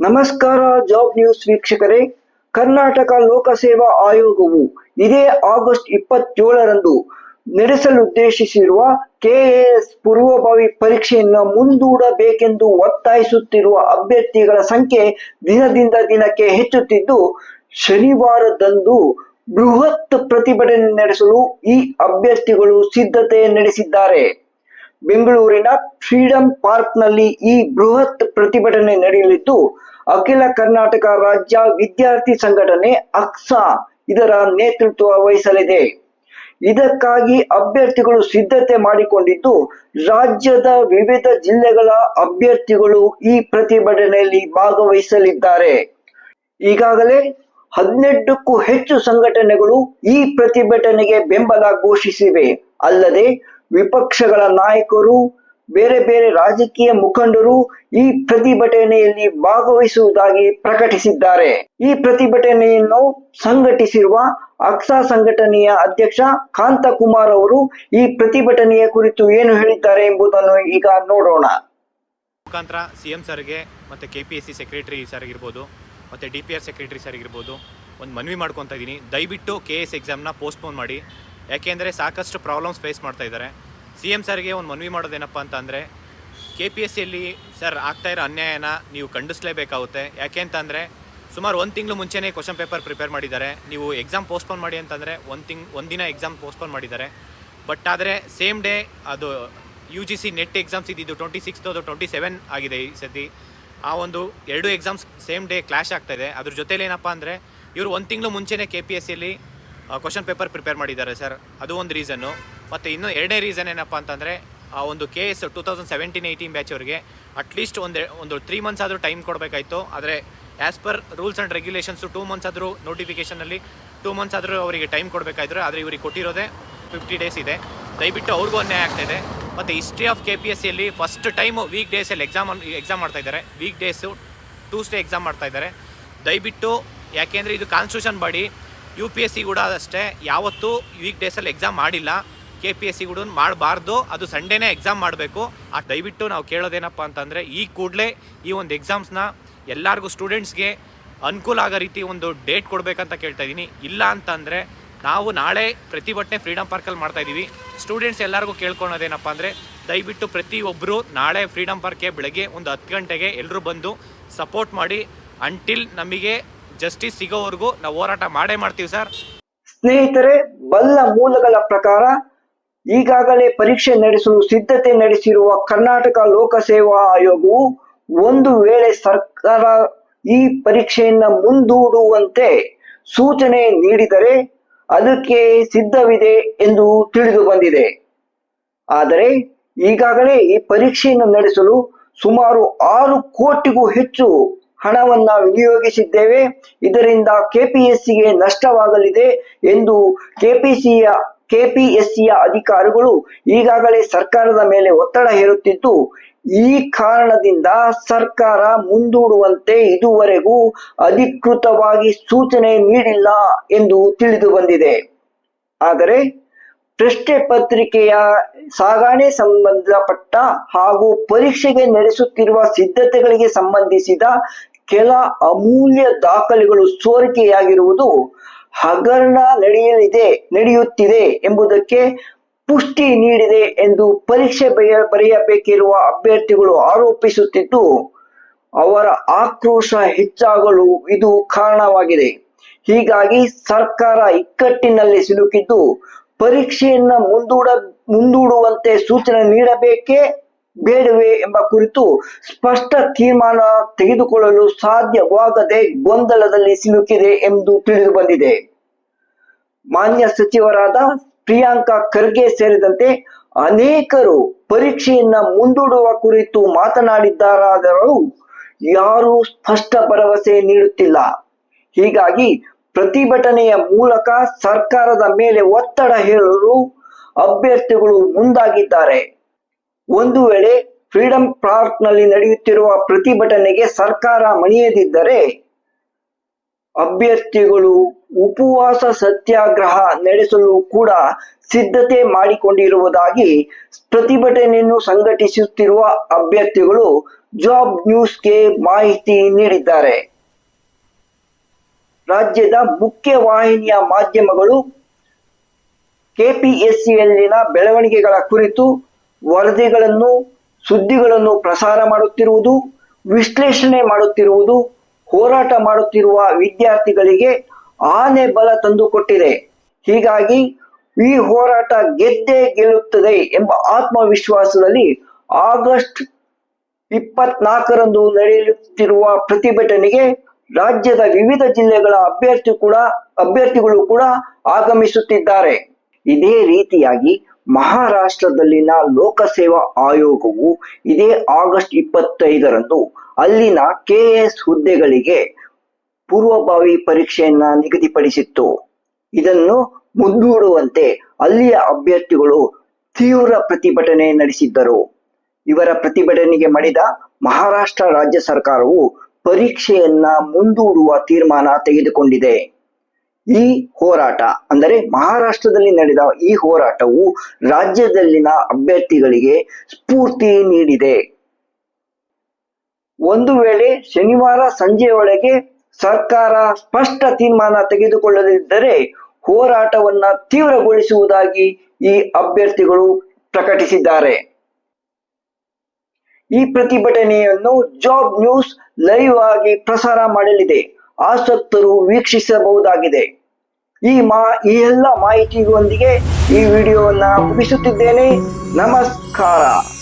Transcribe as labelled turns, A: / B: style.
A: ನಮಸ್ಕಾರ job news ವೀಕ್ಷಕರೇ. ಕರ್ನಾಟಕ ಲೋಕಸೇವಾ ಆಯೋಗವು ಇದೇ ಆಗಸ್ಟ್ ಇಪ್ಪತ್ತೇಳರಂದು ನಡೆಸಲುದ್ದೇಶಿಸಿರುವ ಕೆಎಎಸ್ ಪೂರ್ವಭಾವಿ ಪರೀಕ್ಷೆಯನ್ನು ಮುಂದೂಡಬೇಕೆಂದು ಒತ್ತಾಯಿಸುತ್ತಿರುವ ಅಭ್ಯರ್ಥಿಗಳ ಸಂಖ್ಯೆ ದಿನದಿಂದ ದಿನಕ್ಕೆ ಹೆಚ್ಚುತ್ತಿದ್ದು, ಶನಿವಾರದಂದು ಬೃಹತ್ ಪ್ರತಿಭಟನೆ ನಡೆಸಲು ಈ ಅಭ್ಯರ್ಥಿಗಳು ಸಿದ್ಧತೆ ನಡೆಸಿದ್ದಾರೆ. ಬೆಂಗಳೂರಿನ ಫ್ರೀಡಂ ಪಾರ್ಕ್ನಲ್ಲಿ ಈ ಬೃಹತ್ ಪ್ರತಿಭಟನೆ ನಡೆಯಲಿದ್ದು, ಅಖಿಲ ಕರ್ನಾಟಕ ರಾಜ್ಯ ವಿದ್ಯಾರ್ಥಿ ಸಂಘಟನೆ ಅಕ್ಸಾ ಇದರ ನೇತೃತ್ವ ವಹಿಸಲಿದೆ. ಇದಕ್ಕಾಗಿ ಅಭ್ಯರ್ಥಿಗಳು ಸಿದ್ಧತೆ ಮಾಡಿಕೊಂಡಿದ್ದು, ರಾಜ್ಯದ ವಿವಿಧ ಜಿಲ್ಲೆಗಳ ಅಭ್ಯರ್ಥಿಗಳು ಈ ಪ್ರತಿಭಟನೆಯಲ್ಲಿ ಭಾಗವಹಿಸಲಿದ್ದಾರೆ. ಈಗಾಗಲೇ ಹದಿನೆಂಟಕ್ಕೂ ಹೆಚ್ಚು ಸಂಘಟನೆಗಳು ಈ ಪ್ರತಿಭಟನೆಗೆ ಬೆಂಬಲ ಘೋಷಿಸಿವೆ. ಅಲ್ಲದೆ ವಿಪಕ್ಷಗಳ ನಾಯಕರು ಬೇರೆ ಬೇರೆ ರಾಜಕೀಯ ಮುಖಂಡರು ಈ ಪ್ರತಿಭಟನೆಯಲ್ಲಿ ಭಾಗವಹಿಸುವುದಾಗಿ ಪ್ರಕಟಿಸಿದ್ದಾರೆ. ಈ ಪ್ರತಿಭಟನೆಯನ್ನು ಸಂಘಟಿಸಿರುವ ಅಕ್ಸಾ ಸಂಘಟನೆಯ ಅಧ್ಯಕ್ಷ ಕಾಂತಕುಮಾರ್ ಅವರು ಈ ಪ್ರತಿಭಟನೆಯ ಕುರಿತು ಏನು ಹೇಳಿದ್ದಾರೆ ಎಂಬುದನ್ನು ಈಗ ನೋಡೋಣ.
B: ಮುಖಾಂತರ ಸಿ ಎಂ ಸರ್ಗೆ ಮತ್ತು K P S C secretary sir ಇರ್ಬೋದು ಮತ್ತೆ D P R secretary sir ಇರ್ಬೋದು ಒಂದು ಮನವಿ ಮಾಡ್ಕೊತಾ ಇದ್ದೀನಿ. ದಯವಿಟ್ಟು ಕೆ ಎಸ್ ಎಕ್ಸಾಮ್ನ ಪೋಸ್ಟ್ಪೋನ್ ಮಾಡಿ. ಯಾಕೆಂದರೆ ಸಾಕಷ್ಟು ಪ್ರಾಬ್ಲಮ್ಸ್ ಫೇಸ್ ಮಾಡ್ತಾ ಇದ್ದಾರೆ. ಸಿ ಎಂ ಸರ್ಗೆ ಒಂದು ಮನವಿ ಮಾಡೋದೇನಪ್ಪ ಅಂತ ಅಂದರೆ ಕೆ ಪಿ ಎಸ್ ಸಿಯಲ್ಲಿ ಸರ್ ಆಗ್ತಾ ಇರೋ ಅನ್ಯಾಯನ ನೀವು ಖಂಡಿಸ್ಲೇಬೇಕಾಗುತ್ತೆ. ಯಾಕೆ ಅಂತಂದರೆ, ಸುಮಾರು ಒಂದು ತಿಂಗಳು ಮುಂಚೆನೇ ಕ್ವಶನ್ ಪೇಪರ್ ಪ್ರಿಪೇರ್ ಮಾಡಿದ್ದಾರೆ. ನೀವು ಎಕ್ಸಾಮ್ ಪೋಸ್ಟ್ಪೋನ್ ಮಾಡಿ ಅಂತಂದರೆ ಒಂದು ತಿಂಗ್ ಒಂದಿನ ಎಕ್ಸಾಮ್ ಪೋಸ್ಟ್ಪೋನ್ ಮಾಡಿದ್ದಾರೆ. ಬಟ್ ಆದರೆ ಸೇಮ್ ಡೇ ಅದು U G C NET exams ಇದ್ದಿದ್ದು ಟ್ವೆಂಟಿ ಸಿಕ್ಸ್ ಅದು ಟ್ವೆಂಟಿ ಸೆವೆನ್ ಆಗಿದೆ ಈ ಸತಿ ಆ ಒಂದು ಎರಡು ಎಕ್ಸಾಮ್ಸ್ ಸೇಮ್ ಡೇ ಕ್ಲಾಶ್ ಆಗ್ತಾ ಇದೆ. ಅದ್ರ ಜೊತೇಲಿ ಏನಪ್ಪ ಅಂದರೆ, ಇವರು ಒಂದು ತಿಂಗಳು ಮುಂಚೆನೇ ಕೆ ಪಿ ಎಸ್ ಸಿಯಲ್ಲಿ ಕ್ವಶನ್ ಪೇಪರ್ ಪ್ರಿಪೇರ್ ಮಾಡಿದ್ದಾರೆ ಸರ್. ಅದು ಒಂದು ರೀಸನ್ನು ಮತ್ತು ಇನ್ನೂ ಎರಡನೇ ರೀಸನ್ ಏನಪ್ಪ ಅಂತಂದರೆ, ಆ ಒಂದು K S two thousand seventeen eighteen batch ಅವರಿಗೆ ಅಟ್ಲೀಸ್ಟ್ ಒಂದು ಒಂದು ತ್ರೀ ಮಂತ್ಸ್ ಆದರೂ ಟೈಮ್ ಕೊಡಬೇಕಾಯಿತು. ಆದರೆ as per rules and regulations two months ಆದರೂ ನೋಟಿಫಿಕೇಷನಲ್ಲಿ ಟೂ ಮಂತ್ಸ್ ಆದರೂ ಅವರಿಗೆ ಟೈಮ್ ಕೊಡಬೇಕಾಯಿದ್ರು ಆದರೆ ಇವರಿಗೆ ಕೊಟ್ಟಿರೋದೇ ಫಿಫ್ಟಿ ಡೇಸ್ ಇದೆ. ದಯವಿಟ್ಟು ಅವ್ರಿಗೂ ಅನ್ಯಾಯ ಆಗ್ತಾಯಿದೆ ಮತ್ತು history of K P S ಸಿಯಲ್ಲಿ ಫಸ್ಟ್ ಟೈಮು ವೀಕ್ ಡೇಸಲ್ಲಿ ಎಕ್ಸಾಮ್ ಎಕ್ಸಾಮ್ ಮಾಡ್ತಾ ಇದ್ದಾರೆ. ವೀಕ್ ಡೇಸು ಟ್ಯೂಸ್ಡೇ ಎಕ್ಸಾಮ್ ಮಾಡ್ತಾ ಇದ್ದಾರೆ. ದಯವಿಟ್ಟು ಯಾಕೆಂದರೆ ಇದು constitution body U P S C ಕೂಡ ಅಷ್ಟೇ, ಯಾವತ್ತೂ ವೀಕ್ ಡೇಸಲ್ಲಿ ಎಕ್ಸಾಮ್ ಮಾಡಿಲ್ಲ. ಕೆ ಪಿ ಎಸ್ ಸಿ ಕೂಡ ಮಾಡಬಾರ್ದು, ಅದು ಸಂಡೇನೇ ಎಕ್ಸಾಮ್ ಮಾಡಬೇಕು. ಆ, ದಯವಿಟ್ಟು ನಾವು ಕೇಳೋದೇನಪ್ಪ ಅಂತಂದರೆ, ಈ ಕೂಡಲೇ ಈ ಒಂದು ಎಕ್ಸಾಮ್ಸ್ನ ಎಲ್ಲರಿಗೂ ಸ್ಟೂಡೆಂಟ್ಸ್ಗೆ ಅನುಕೂಲ ಆಗೋ ರೀತಿ ಒಂದು ಡೇಟ್ ಕೊಡಬೇಕಂತ ಕೇಳ್ತಾ ಇದ್ದೀನಿ ಇಲ್ಲ ಅಂತಂದರೆ, ನಾವು ನಾಳೆ ಪ್ರತಿಭಟನೆ ಫ್ರೀಡಮ್ ಪಾರ್ಕಲ್ಲಿ ಮಾಡ್ತಾ ಇದ್ದೀವಿ ಸ್ಟೂಡೆಂಟ್ಸ್ ಎಲ್ಲರಿಗೂ ಕೇಳ್ಕೊಳೋದೇನಪ್ಪ ಅಂದರೆ, ದಯವಿಟ್ಟು ಪ್ರತಿಯೊಬ್ಬರು ನಾಳೆ ಫ್ರೀಡಮ್ ಪಾರ್ಕ್ಗೆ ಬೆಳಗ್ಗೆ ಒಂದು ಹತ್ತು ಗಂಟೆಗೆ ಎಲ್ಲರೂ ಬಂದು ಸಪೋರ್ಟ್ ಮಾಡಿ ಅಂಟಿಲ್ ನಮಗೆ ಜಸ್ಟಿಸ್ ಸಿಗೋವರೆಗೂ ನಾವು ಹೋರಾಟ ಮಾಡೇ ಮಾಡ್ತೀವಿ ಸರ್.
A: ಸ್ನೇಹಿತರೆ, ಬಲ್ಲ ಮೂಲಗಳ ಪ್ರಕಾರ ಈಗಾಗಲೇ ಪರೀಕ್ಷೆ ನಡೆಸಲು ಸಿದ್ಧತೆ ನಡೆಸಿರುವ ಕರ್ನಾಟಕ ಲೋಕಸೇವಾ ಆಯೋಗವು ಒಂದು ವೇಳೆ ಸರ್ಕಾರ ಈ ಪರೀಕ್ಷೆಯನ್ನ ಮುಂದೂಡುವಂತೆ ಸೂಚನೆ ನೀಡಿದರೆ ಅದಕ್ಕೆ ಸಿದ್ಧವಿದೆ ಎಂದು ತಿಳಿದು ಬಂದಿದೆ. ಆದರೆ ಈಗಾಗಲೇ ಈ ಪರೀಕ್ಷೆಯನ್ನು ನಡೆಸಲು ಸುಮಾರು ಆರು ಕೋಟಿಗೂ ಹೆಚ್ಚು ಹಣವನ್ನ ವಿನಿಯೋಗಿಸಿದ್ದೇವೆ. ಇದರಿಂದ ಕೆಪಿಎಸ್ಸಿಗೆ ನಷ್ಟವಾಗಲಿದೆ ಎಂದು ಕೆಪಿಸಿಯ ಕೆಪಿಎಸ್ಸಿಯ ಅಧಿಕಾರಿಗಳು ಈಗಾಗಲೇ ಸರ್ಕಾರದ ಮೇಲೆ ಒತ್ತಡ ಹೇರುತ್ತಿದ್ದು, ಈ ಕಾರಣದಿಂದ ಸರ್ಕಾರ ಮುಂದೂಡುವಂತೆ ಇದುವರೆಗೂ ಅಧಿಕೃತವಾಗಿ ಸೂಚನೆ ನೀಡಿಲ್ಲ ಎಂದು ತಿಳಿದು ಬಂದಿದೆ. ಆದರೆ, ಪ್ರಶ್ನೆ ಪತ್ರಿಕೆಯ ಸಾಗಣೆ ಸಂಬಂಧಪಟ್ಟ ಹಾಗೂ ಪರೀಕ್ಷೆಗೆ ನಡೆಸುತ್ತಿರುವ ಸಿದ್ಧತೆಗಳಿಗೆ ಸಂಬಂಧಿಸಿದ ಕೆಲ ಅಮೂಲ್ಯ ದಾಖಲೆಗಳು ಸೋರಿಕೆಯಾಗಿರುವುದು ಹಗರಣ ನಡೆಯಲಿದೆ, ನಡೆಯುತ್ತಿದೆ ಎಂಬುದಕ್ಕೆ ಪುಷ್ಟಿ ನೀಡಿದೆ ಎಂದು ಪರೀಕ್ಷೆ ಬರೆಯ, ಬರೆಯಬೇಕಿರುವ ಅಭ್ಯರ್ಥಿಗಳು ಆರೋಪಿಸುತ್ತಿದ್ದು, ಅವರ ಆಕ್ರೋಶ ಹೆಚ್ಚಾಗಲು ಇದು ಕಾರಣವಾಗಿದೆ. ಹೀಗಾಗಿ ಸರ್ಕಾರ ಇಕ್ಕಟ್ಟಿನಲ್ಲಿ ಸಿಲುಕಿದ್ದು, ಪರೀಕ್ಷೆಯನ್ನ ಮುಂದೂಡ, ಮುಂದೂಡುವಂತೆ ಸೂಚನೆ ನೀಡಬೇಕೇ ಬೇಡವೇ ಎಂಬ ಕುರಿತು ಸ್ಪಷ್ಟ ತೀರ್ಮಾನ ತೆಗೆದುಕೊಳ್ಳಲು ಸಾಧ್ಯವಾಗದೆ ಗೊಂದಲದಲ್ಲಿ ಸಿಲುಕಿದೆ ಎಂದು ತಿಳಿದು ಬಂದಿದೆ. ಮಾನ್ಯ ಸಚಿವರಾದ ಪ್ರಿಯಾಂಕಾ ಖರ್ಗೆ ಸೇರಿದಂತೆ ಅನೇಕರು ಪರೀಕ್ಷೆಯನ್ನ ಮುಂದೂಡುವ ಕುರಿತು ಮಾತನಾಡಿದ್ದಾರಾದರೂ ಯಾರೂ ಸ್ಪಷ್ಟ ಭರವಸೆ ನೀಡುತ್ತಿಲ್ಲ. ಹೀಗಾಗಿ ಪ್ರತಿಭಟನೆಯ ಮೂಲಕ ಸರ್ಕಾರದ ಮೇಲೆ ಒತ್ತಡ ಹೇರಲು ಅಭ್ಯರ್ಥಿಗಳು ಮುಂದಾಗಿದ್ದಾರೆ. ಒಂದು ವೇಳೆ ಫ್ರೀಡಂ ಪಾರ್ಕ್ನಲ್ಲಿ ನಡೆಯುತ್ತಿರುವ ಪ್ರತಿಭಟನೆಗೆ ಸರ್ಕಾರ ಮಣಿಯದಿದ್ದರೆ ಅಭ್ಯರ್ಥಿಗಳು ಉಪವಾಸ ಸತ್ಯಾಗ್ರಹ ನಡೆಸಲು ಕೂಡ ಸಿದ್ಧತೆ ಮಾಡಿಕೊಂಡಿರುವುದಾಗಿ ಪ್ರತಿಭಟನೆಯನ್ನು ಸಂಘಟಿಸುತ್ತಿರುವ ಅಭ್ಯರ್ಥಿಗಳು ಜಾಬ್ ನ್ಯೂಸ್ಗೆ ಮಾಹಿತಿ ನೀಡಿದ್ದಾರೆ. ರಾಜ್ಯದ ಮುಖ್ಯ ವಾಹಿನಿಯ ಮಾಧ್ಯಮಗಳು ಕೆಪಿಎಸ್ಸಿಯಲ್ಲಿನ ಬೆಳವಣಿಗೆಗಳ ಕುರಿತು ವರದಿಗಳನ್ನು, ಸುದ್ದಿಗಳನ್ನು ಪ್ರಸಾರ ಮಾಡುತ್ತಿರುವುದು, ವಿಶ್ಲೇಷಣೆ ಮಾಡುತ್ತಿರುವುದು, ಹೋರಾಟ ಮಾಡುತ್ತಿರುವ ವಿದ್ಯಾರ್ಥಿಗಳಿಗೆ ಆನೆ ಬಲ ತಂದುಕೊಟ್ಟಿದೆ. ಹೀಗಾಗಿ ಈ ಹೋರಾಟ ಗೆದ್ದೇ ಗೆಲ್ಲುತ್ತದೆ ಎಂಬ ಆತ್ಮವಿಶ್ವಾಸದಲ್ಲಿ ಆಗಸ್ಟ್ ಇಪ್ಪತ್ನಾಲ್ಕರಂದು ನಡೆಯುತ್ತಿರುವ ಪ್ರತಿಭಟನೆಗೆ ರಾಜ್ಯದ ವಿವಿಧ ಜಿಲ್ಲೆಗಳ ಅಭ್ಯರ್ಥಿ ಕೂಡ, ಅಭ್ಯರ್ಥಿಗಳು ಕೂಡ ಆಗಮಿಸುತ್ತಿದ್ದಾರೆ. ಇದೇ ರೀತಿಯಾಗಿ ಮಹಾರಾಷ್ಟ್ರದಲ್ಲಿನ ಲೋಕಸೇವಾ ಆಯೋಗವು ಇದೇ ಆಗಸ್ಟ್ ಇಪ್ಪತ್ತೈದರಂದು ಅಲ್ಲಿನ ಕೆಎಸ್ ಹುದ್ದೆಗಳಿಗೆ ಪೂರ್ವಭಾವಿ ಪರೀಕ್ಷೆಯನ್ನ ನಿಗದಿಪಡಿಸಿತ್ತು. ಇದನ್ನು ಮುಂದೂಡುವಂತೆ ಅಲ್ಲಿಯ ಅಭ್ಯರ್ಥಿಗಳು ತೀವ್ರ ಪ್ರತಿಭಟನೆ ನಡೆಸಿದ್ದರು. ಇವರ ಪ್ರತಿಭಟನೆಗೆ ಮಡಿದ ಮಹಾರಾಷ್ಟ್ರ ರಾಜ್ಯ ಸರ್ಕಾರವು ಪರೀಕ್ಷೆಯನ್ನ ಮುಂದೂಡುವ ತೀರ್ಮಾನ ತೆಗೆದುಕೊಂಡಿದೆ. ಈ ಹೋರಾಟ ಅಂದರೆ ಮಹಾರಾಷ್ಟ್ರದಲ್ಲಿ ನಡೆದ ಈ ಹೋರಾಟವು ರಾಜ್ಯದಲ್ಲಿನ ಅಭ್ಯರ್ಥಿಗಳಿಗೆ ಸ್ಫೂರ್ತಿ ನೀಡಿದೆ. ಒಂದು ವೇಳೆ ಶನಿವಾರ ಸಂಜೆಯೊಳಗೆ ಸರ್ಕಾರ ಸ್ಪಷ್ಟ ತೀರ್ಮಾನ ತೆಗೆದುಕೊಳ್ಳದಿದ್ದರೆ ಹೋರಾಟವನ್ನ ತೀವ್ರಗೊಳಿಸುವುದಾಗಿ ಈ ಅಭ್ಯರ್ಥಿಗಳು ಪ್ರಕಟಿಸಿದ್ದಾರೆ. ಈ ಪ್ರತಿಭಟನೆಯನ್ನು ಜಾಬ್ ನ್ಯೂಸ್ ಲೈವ್ ಆಗಿ ಪ್ರಸಾರ ಮಾಡಲಿದೆ. ಆಸಕ್ತರು ವೀಕ್ಷಿಸಬಹುದಾಗಿದೆ. ಈ ಮಾ ಈ ಎಲ್ಲ ಮಾಹಿತಿಯೊಂದಿಗೆ ಈ ವಿಡಿಯೋವನ್ನು ಮುಗಿಸುತ್ತಿದ್ದೇನೆ. ನಮಸ್ಕಾರ.